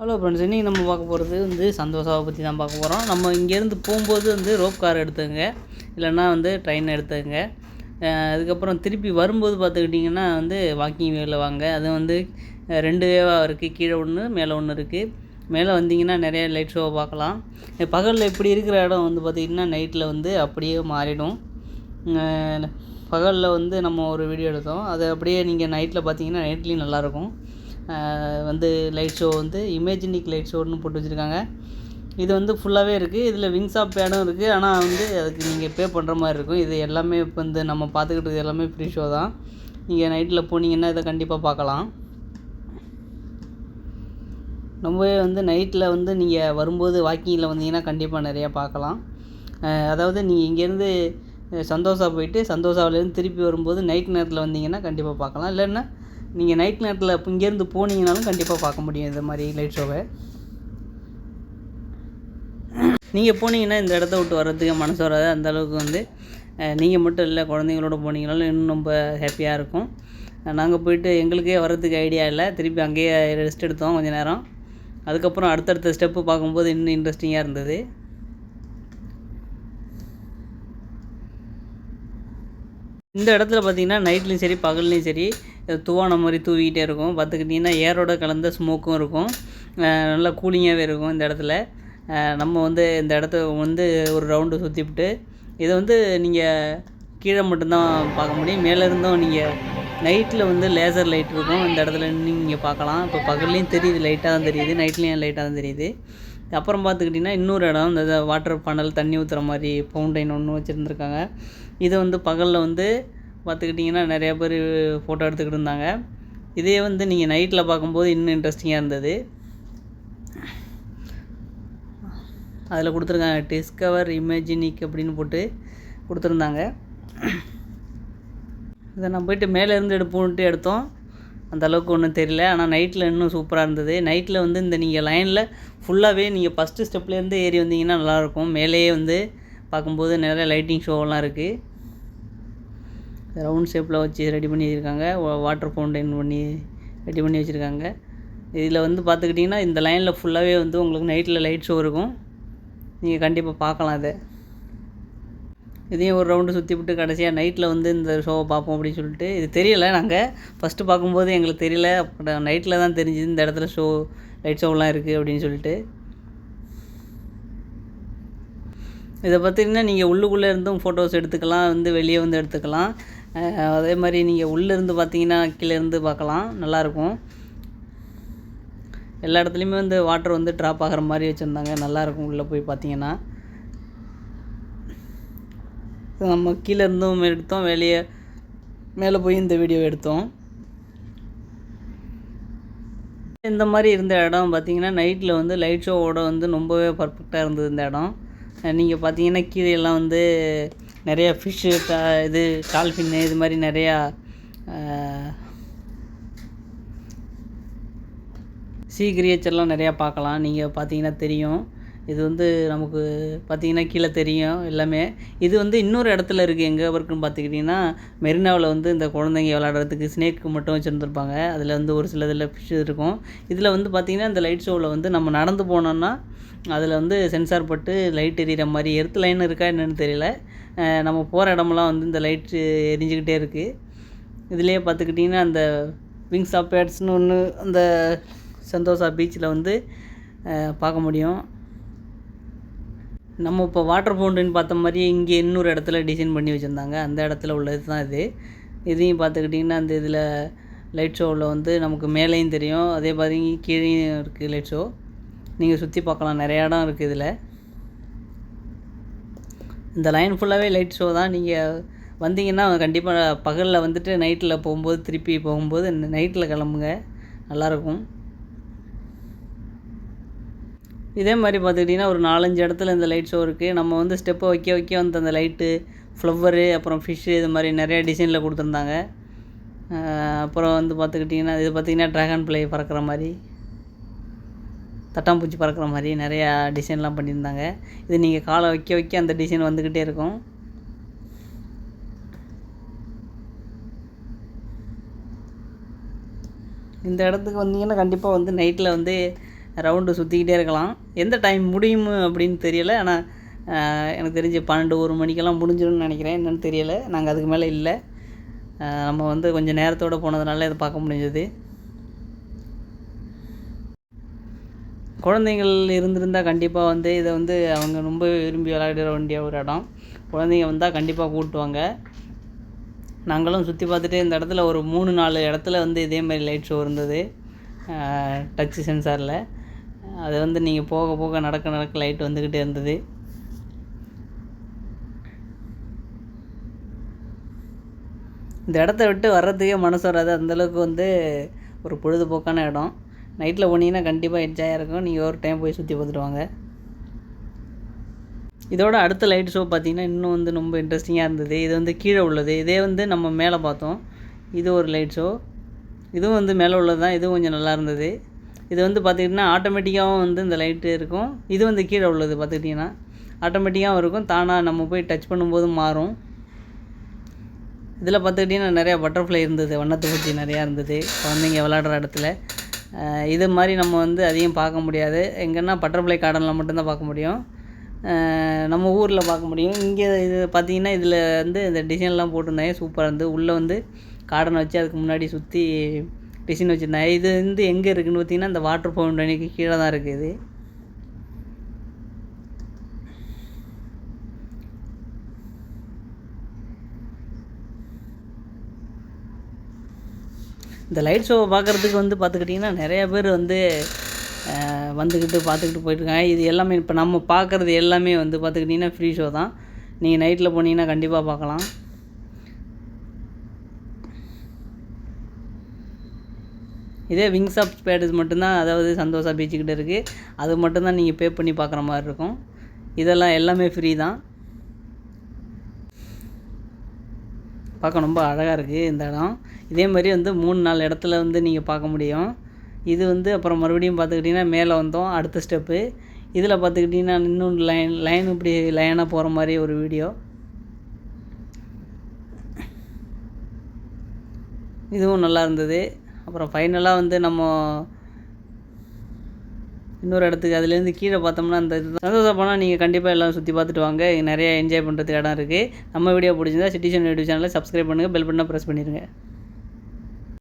Hello friends இன்றைக்கி நம்ம பார்க்க போகிறது வந்து சந்தோஷாவை பற்றி தான் பார்க்க போகிறோம் நம்ம இங்கேருந்து போகும்போது வந்து ரோப் கார் எடுத்துங்க இல்லைன்னா வந்து ட்ரெயின் எடுத்துங்க அதுக்கப்புறம் திருப்பி வரும்போது பார்த்துக்கிட்டிங்கன்னா வந்து வாக்கிங் வேவில் வாங்க. அது வந்து ரெண்டு வேவாக இருக்குது கீழே ஒன்று மேலே ஒன்று இருக்குது மேலே வந்தீங்கன்னா நிறைய லைட் ஷோவை பார்க்கலாம். பகலில் இப்படி இருக்கிற இடம் வந்து பார்த்திங்கன்னா நைட்டில் வந்து அப்படியே மாறிடும். பகலில் வந்து நம்ம ஒரு வீடியோ எடுத்தோம். அது அப்படியே நீங்கள் நைட்டில் பார்த்தீங்கன்னா நைட்லேயும் நல்லாயிருக்கும் வந்து லைட் ஷோ வந்து இமேஜினிக் லைட் ஷோன்னு போட்டு வச்சுருக்காங்க. இது வந்து ஃபுல்லாகவே இருக்குது இதில் விங்ஸ் ஆஃப் பேடும் இருக்குது ஆனால் வந்து அதுக்கு நீங்கள் பே பண்ணுற மாதிரி இருக்கும். இது எல்லாமே இப்போ வந்து நம்ம பார்த்துக்கிட்டு எல்லாமே ஃப்ரீ ஷோ தான். நீங்கள் நைட்டில் போனீங்கன்னா இதை கண்டிப்பாக பார்க்கலாம் ரொம்பவே வந்து நைட்டில் வந்து நீங்கள் வரும்போது வாக்கிங்கில் வந்தீங்கன்னா கண்டிப்பாக நிறையா பார்க்கலாம் அதாவது நீங்கள் இங்கேருந்து சந்தோஷா போயிட்டு சந்தோஷாவிலேருந்து திருப்பி வரும்போது நைட் நேரத்தில் வந்தீங்கன்னா கண்டிப்பாக பார்க்கலாம் இல்லைன்னா நீங்கள் நைட் நேரத்தில் இப்போ இங்கேருந்து போனீங்கனாலும் கண்டிப்பாக பார்க்க முடியும் இந்த மாதிரி லைட் ஷோவை நீங்கள் போனீங்கன்னா இந்த இடத்த விட்டு வர்றதுக்கு மனசு வராது. அந்த அளவுக்கு வந்து நீங்கள் மட்டும் இல்லை குழந்தைங்களோட போனீங்கனாலும் இன்னும் ரொம்ப ஹாப்பியாக இருக்கும். நாங்கள் போயிட்டு எங்களுக்கே வர்றதுக்கு ஐடியா இல்லை. திருப்பி அங்கேயே ரெஸ்ட் எடுத்தோம் கொஞ்சம் நேரம். அதுக்கப்புறம் அடுத்தடுத்த ஸ்டெப்பு பார்க்கும்போது இன்னும் இன்ட்ரெஸ்டிங்காக இருந்தது. இந்த இடத்துல பார்த்தீங்கன்னா நைட்லேயும் சரி பகல்லையும் சரி தூவான மாதிரி தூவிக்கிட்டே இருக்கும். பார்த்துக்கிட்டிங்கன்னா ஏரோட கலந்த ஸ்மோக்கும் இருக்கும். நல்லா கூலிங்காகவே இருக்கும் இந்த இடத்துல. நம்ம வந்து இந்த இடத்த வந்து ஒரு ரவுண்டு சுற்றிவிட்டு இதை வந்து நீங்கள் கீழே மட்டும்தான் பார்க்க முடியும். மேலே இருந்தும் நீங்கள் நைட்டில் வந்து லேசர் லைட் இருக்கும். இந்த இடத்துல நீங்கள் பார்க்கலாம். இப்போ பகல்லையும் தெரியுது லைட்டாக தான் தெரியுது. நைட்லேயும் லைட்டாக தான் தெரியுது. அப்புறம் பார்த்துக்கிட்டிங்கன்னா இன்னொரு இடம் இந்த வாட்டர் பானல் தண்ணி ஊற்றுற மாதிரி ஃபவுண்டைன் ஒன்று வச்சுருந்துருக்காங்க. இது வந்து பகலில் வந்து பார்த்துக்கிட்டிங்கன்னா நிறையா பேர் ஃபோட்டோ எடுத்துக்கிட்டு இருந்தாங்க. இதே வந்து நீங்கள் நைட்டில் பார்க்கும்போது இன்னும் இன்ட்ரெஸ்டிங்காக இருந்தது. அதில் கொடுத்துருக்காங்க டிஸ்கவர் இமேஜினிக் அப்படின்னு போட்டு கொடுத்துருந்தாங்க. இதை நான் போயிட்டு மேலே இருந்து எடுப்போன்ட்டு எடுத்தோம். அந்த அளவுக்கு ஒன்றும் தெரியல. ஆனால் நைட்டில் இன்னும் சூப்பராக இருந்தது. நைட்டில் வந்து இந்த நீங்கள் லைனில் ஃபுல்லாகவே நீங்கள் ஃபஸ்ட்டு ஸ்டெப்லேருந்து ஏறி வந்தீங்கன்னா நல்லாயிருக்கும் மேலேயே வந்து பார்க்கும்போது நிறைய லைட்டிங் ஷோவெல்லாம் இருக்குது ரவுண்ட் ஷேப்பில் வச்சு ரெடி பண்ணி வச்சுருக்காங்க. வாட்டர் ஃபவுண்டைன் பண்ணி ரெடி பண்ணி வச்சுருக்காங்க. இதில் வந்து பார்த்துக்கிட்டிங்கன்னா இந்த லைனில் ஃபுல்லாகவே வந்து உங்களுக்கு நைட்டில் லைட் ஷோ இருக்கும். நீங்கள் கண்டிப்பாக பார்க்கலாம் அதை. இதையும் ஒரு ரவுண்டு சுற்றி விட்டு கடைசியாக நைட்டில் வந்து இந்த ஷோவை பார்ப்போம் அப்படின்னு சொல்லிட்டு இது தெரியலை நாங்கள் ஃபஸ்ட்டு பார்க்கும்போது எங்களுக்கு தெரியல. அப்புறம் நைட்டில் தான் தெரிஞ்சுது இந்த இடத்துல ஷோ லைட் ஷோவெலாம் இருக்குது அப்படின்னு சொல்லிட்டு. இதை பார்த்திங்கன்னா நீங்கள் உள்ளுக்குள்ளே இருந்தும் ஃபோட்டோஸ் எடுத்துக்கலாம் வந்து வெளியே வந்து எடுத்துக்கலாம். அதே மாதிரி நீங்கள் உள்ளேருந்து பார்த்தீங்கன்னா கீழேருந்து பார்க்கலாம். நல்லாயிருக்கும். எல்லா இடத்துலையுமே வந்து வாட்டர் வந்து ட்ராப் ஆகிற மாதிரி வச்சுருந்தாங்க. நல்லாயிருக்கும் உள்ளே போய் பார்த்தீங்கன்னா. நம்ம கீழே இருந்தும் எடுத்தோம். வெளியே மேலே போய் இந்த வீடியோ எடுத்தோம். இந்த மாதிரி இருந்த இடம் பார்த்தீங்கன்னா நைட்டில் வந்து லைட் ஷோவோட வந்து ரொம்பவே பர்ஃபெக்டாக இருந்தது இந்த இடம். நீங்கள் பார்த்தீங்கன்னா கீழே எல்லாம் வந்து நிறையா ஃபிஷ்ஷு இது டால்ஃபின்னு இது மாதிரி நிறையா சீ கிரியேச்சர்லாம் நிறையா பார்க்கலாம். நீங்கள் பார்த்தீங்கன்னா தெரியும். இது வந்து நமக்கு பார்த்தீங்கன்னா கீழே தெரியும் எல்லாமே. இது வந்து இன்னொரு இடத்துல இருக்குது எங்கே இருக்குன்னு பார்த்துக்கிட்டிங்கன்னா மெரினாவில் வந்து இந்த குழந்தைங்க விளாடுறதுக்கு ஸ்னேக்கு மட்டும் வச்சுருந்துருப்பாங்க. அதில் வந்து ஒரு சில இதில் ஃபிஷ் இருக்கும். இதில் வந்து பார்த்திங்கன்னா இந்த லைட் ஷோவில் வந்து நம்ம நடந்து போனோம்னா அதில் வந்து சென்சார் பட்டு லைட் எரியிற மாதிரி எர்த் லைன் இருக்கா என்னென்னு தெரியல. நம்ம போகிற இடமெல்லாம் வந்து இந்த லைட்டு எரிஞ்சுக்கிட்டே இருக்குது இதுலேயே பார்த்துக்கிட்டிங்கன்னா அந்த விங்ஸ் ஆஃப் பேட்ஸ்னு ஒன்று அந்த சந்தோஷா பீச்சில் வந்து பார்க்க முடியும். நம்ம இப்போ வாட்டர் ஃபவுண்டன் பார்த்த மாதிரி இங்கே இன்னொரு இடத்துல டிசைன் பண்ணி வச்சுருந்தாங்க. அந்த இடத்துல உள்ளது தான் இது. இதையும் பார்த்துக்கிட்டிங்கன்னா அந்த இதில் லைட் ஷோவில் வந்து நமக்கு மேலேயும் தெரியும். அதே மாதிரி கீழேயும் இருக்குது லைட் ஷோ நீங்கள் சுற்றி பார்க்கலாம். நிறையா இடம் இருக்குது இதில். இந்த லைன் ஃபுல்லாகவே லைட் ஷோ தான். நீங்கள் வந்தீங்கன்னா கண்டிப்பாக பகலில் வந்துட்டு நைட்டில் போகும்போது திருப்பி போகும்போது நைட்டில் கிளம்புங்க. நல்லாயிருக்கும். இதே மாதிரி பார்த்துக்கிட்டிங்கன்னா ஒரு நாலஞ்சு இடத்துல இந்த லைட் ஷோ இருக்குது நம்ம வந்து ஸ்டெப்பை வைக்க வைக்க வந்து அந்த லைட்டு ஃப்ளவரு அப்புறம் ஃபிஷ்ஷு இது மாதிரி நிறைய டிசைனில் கொடுத்துருந்தாங்க. அப்புறம் வந்து பார்த்துக்கிட்டிங்கன்னா இது பார்த்திங்கன்னா ட்ராகன் ஃப்ளை பறக்கிற மாதிரி. தட்டாம்பூச்சி பறக்கிற மாதிரி நிறையா டிசைன்லாம் பண்ணியிருந்தாங்க. இது நீங்கள் காலை வைக்க வைக்க அந்த டிசைன் வந்துக்கிட்டே இருக்கும். இந்த இடத்துக்கு வந்தீங்கன்னா கண்டிப்பாக வந்து நைட்டில் வந்து ரவுண்டு சுற்றிக்கிட்டே இருக்கலாம். எந்த டைம் முடியும் அப்படின்னு தெரியலை. ஆனால் எனக்கு தெரிஞ்சு பன்னெண்டு ஒரு மணிக்கெல்லாம் முடிஞ்சிடும்னு நினைக்கிறேன். என்னென்னு தெரியலை. நாங்கள் அதுக்கு மேலே இல்லை. நம்ம வந்து கொஞ்சம் நேரத்தோடு போனதுனால இதை பார்க்க முடிஞ்சது. குழந்தைகள் இருந்திருந்தால் கண்டிப்பாக வந்து இதை வந்து அவங்க ரொம்ப விரும்பி விளையாடுற வேண்டிய ஒரு இடம். குழந்தைங்க வந்தால் கண்டிப்பாக கூட்டுவாங்க. நாங்களும் சுற்றி பார்த்துட்டு இந்த இடத்துல ஒரு மூணு நாலு இடத்துல வந்து இதே மாதிரி லைட் ஷோ இருந்தது. டச் சென்சாரில் அது வந்து நீங்கள் போக போக நடக்க நடக்க லைட் வந்துக்கிட்டே இருந்தது. இந்த இடத்த விட்டு வர்றதுக்கே மனசு வராது. அந்தளவுக்கு வந்து ஒரு பொழுதுபோக்கான இடம். நைட்டில் போனீங்கன்னா கண்டிப்பாக என்ஜாயாக இருக்கும். நீங்கள் ஒரு டைம் போய் சுற்றி பார்த்துட்டு வாங்க. இதோட அடுத்த லைட் ஷோ பார்த்தீங்கன்னா இன்னும் வந்து ரொம்ப இன்ட்ரெஸ்டிங்காக இருந்தது. இது வந்து கீழே உள்ளது. இதே வந்து நம்ம மேலே பார்த்தோம். இது ஒரு லைட் ஷோ இதுவும் வந்து மேலே உள்ளது தான் இதுவும் கொஞ்சம் நல்லா இருந்தது. இது வந்து பார்த்துக்கிட்டிங்கன்னா ஆட்டோமேட்டிக்காகவும் வந்து இந்த லைட்டு இருக்கும். இது வந்து கீழே உள்ளது பார்த்துக்கிட்டிங்கன்னா ஆட்டோமேட்டிக்காகவும் இருக்கும். தானாக நம்ம போய் டச் பண்ணும்போது மாறும். இதில் பார்த்துக்கிட்டிங்கன்னா நிறையா பட்டர்ஃப்ளை இருந்தது. வண்ணத்து பூச்சி நிறையா இருந்தது. குழந்தைங்க விளாடுற இடத்துல. இது மாதிரி நம்ம வந்து அதிகம் பார்க்க முடியாது. எங்கன்னா பட்டர்ஃப்ளை கார்டனில் மட்டும்தான் பார்க்க முடியும். நம்ம ஊரில் பார்க்க முடியும். இங்கே இது பார்த்தீங்கன்னா இதில் வந்து இந்த டிசைன்லாம் போட்டிருந்தாங்க. சூப்பராக இருந்து. உள்ளே வந்து கார்டன் வச்சு அதுக்கு முன்னாடி சுற்றி டிசைன் வச்சுருந்தாங்க. இது வந்து எங்கே இருக்குதுன்னு பார்த்தீங்கன்னா இந்த வாட்டர் ஃபவுண்டனுக்கு கீழே தான் இருக்குது. இந்த லைட் ஷோவை பார்க்குறதுக்கு வந்து பார்த்துக்கிட்டிங்கன்னா நிறையா பேர் வந்து வந்துக்கிட்டு பார்த்துக்கிட்டு போயிட்டுருக்காங்க. இது எல்லாமே இப்போ நம்ம பார்க்குறது எல்லாமே வந்து பார்த்துக்கிட்டிங்கன்னா ஃப்ரீ ஷோ தான். நீங்கள் நைட்டில் போனீங்கன்னா கண்டிப்பாக பார்க்கலாம். இதே விங்ஸ் ஆஃப் ஸ்பேடஸ் மட்டும்தான் அதாவது சந்தோஷா பீச்சுக்கிட்ட இருக்குது அது மட்டும்தான் நீங்கள் பே பண்ணி பார்க்குற மாதிரி இருக்கும். இதெல்லாம் எல்லாமே ஃப்ரீ தான். பார்க்க ரொம்ப அழகாக இருக்குது இந்த இடம். இதே மாதிரி வந்து மூணு நாலு இடத்துல வந்து நீங்கள் பார்க்க முடியும். இது வந்து அப்புறம் மறுபடியும் பார்த்துக்கிட்டிங்கன்னா மேலே வந்தோம் அடுத்த ஸ்டெப்பு இதில் பார்த்துக்கிட்டிங்கன்னா இன்னும் லைன் லைன் இப்படி லைனாக போகிற மாதிரி ஒரு வீடியோ இதுவும் நல்லா இருந்தது. அப்புறம் ஃபைனலாக வந்து நம்ம இன்னொரு இடத்துக்கு. அதுலேருந்து கீழே பார்த்தோம்னா அந்த இது சந்தோஷம் போனால் நீங்கள் கண்டிப்பாக எல்லாம் சுற்றி பார்த்துட்டு வாங்க. நிறைய என்ஜாய் பண்ணுறதுக்கு இடம் இருக்குது நம்ம வீடியோ பிடிச்சிருந்தா சிட்டிசன் யூடியூப் சேனலை சப்ஸ்கிரைப் பண்ணுங்கள் பெல் பட்டனை ப்ரெஸ் பண்ணிடுங்க